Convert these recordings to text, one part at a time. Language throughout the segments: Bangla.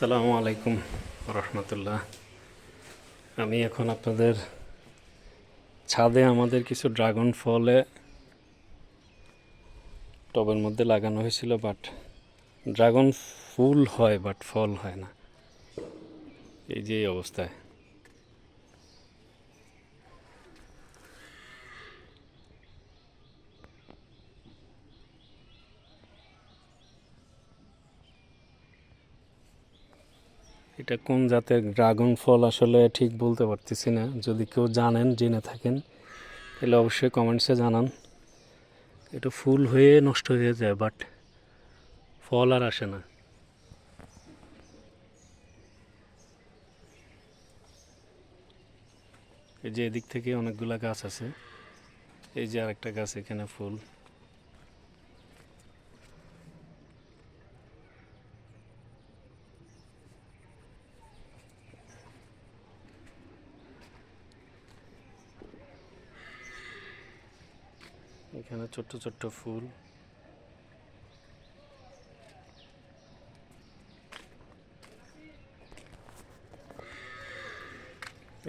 আসসালামু আলাইকুম রহমতুল্লাহ। আমি এখন আপনাদের ছাদে আমাদের কিছু ড্রাগন ফলে টবের মধ্যে লাগানো হয়েছিল বাট ড্রাগন ফুল হয় বাট ফল হয় না। এই যে অবস্থায়। এটা কোন জাতের ড্রাগন ফল আসলে ঠিক বলতে পারতেছি না। যদি কেউ জানেন, জেনে থাকেন, তাহলে অবশ্যই কমেন্টসে জানান। এটা ফুল হয়ে নষ্ট হয়ে যায়, বাট ফল আর আসে না। এই যে এদিক থেকে অনেকগুলা গাছ আছে। এই যে আরেকটা গাছ, এখানে ফুল। এখানে ছোট্ট ছোট্ট ফুল।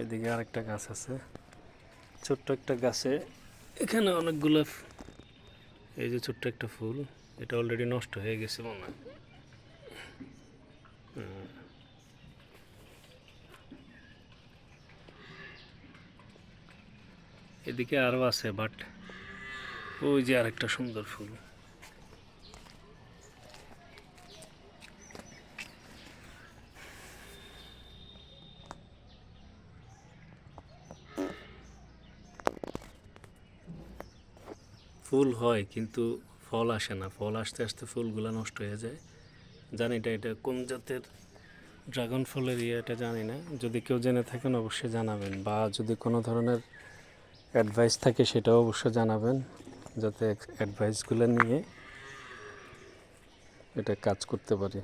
এদিকে আরেকটা গাছ আছে। ছোট্ট একটা গাছে এখানে অনেকগুলো এই যে ছোট্ট একটা ফুল, এটা অলরেডি নষ্ট হয়ে গেছে মনে হয়। এদিকে আরও আছে বাট ওই যে আরেকটা সুন্দর ফুল। ফুল হয় কিন্তু ফল আসে না। ফল আসতে আসতে ফুলগুলো নষ্ট হয়ে যায়। জানি এটা এটা কোন জাতের ড্রাগন ফলের ইয়ে এটা জানি না। যদি কেউ জেনে থাকেন অবশ্যই জানাবেন বা যদি কোনো ধরনের অ্যাডভাইস থাকে সেটাও অবশ্যই জানাবেন। যাতে অ্যাডভাইসগুলো নিয়ে এটা কাজ করতে পারি।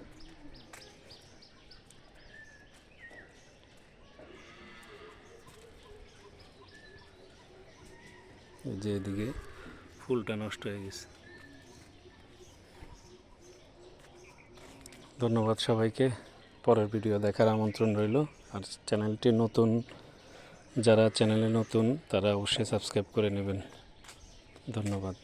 যে এদিকে ফুলটা নষ্ট হয়ে গেছে। ধন্যবাদ সবাইকে। পরের ভিডিও দেখার আমন্ত্রণ রইল। আর চ্যানেলটি নতুন, যারা চ্যানেলে নতুন, তারা অবশ্যই সাবস্ক্রাইব করে নেবেন। ধন্যবাদ।